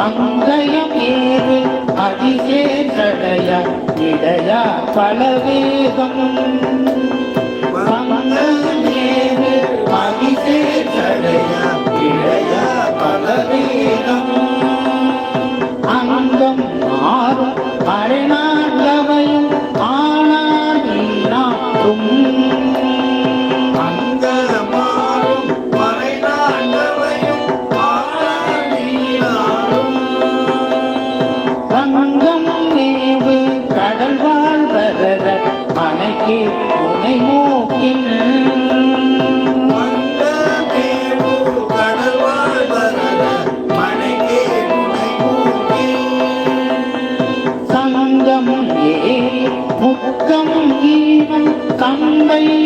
மங்கயம் ஏது? அதிசேஷடைய இடைய பலவேகம். மங்கயம் ஏது? அதிசேஷடைய இடைய பலவேகம். அங்கம் மாறும் அரணாண்டவையும் ஆனார் நீனா தும் உலகம் மேவு கடல் வாழ்வரர மனைக்கு துணை மூக்கின் முக்கமும் ஈனம் கம்பை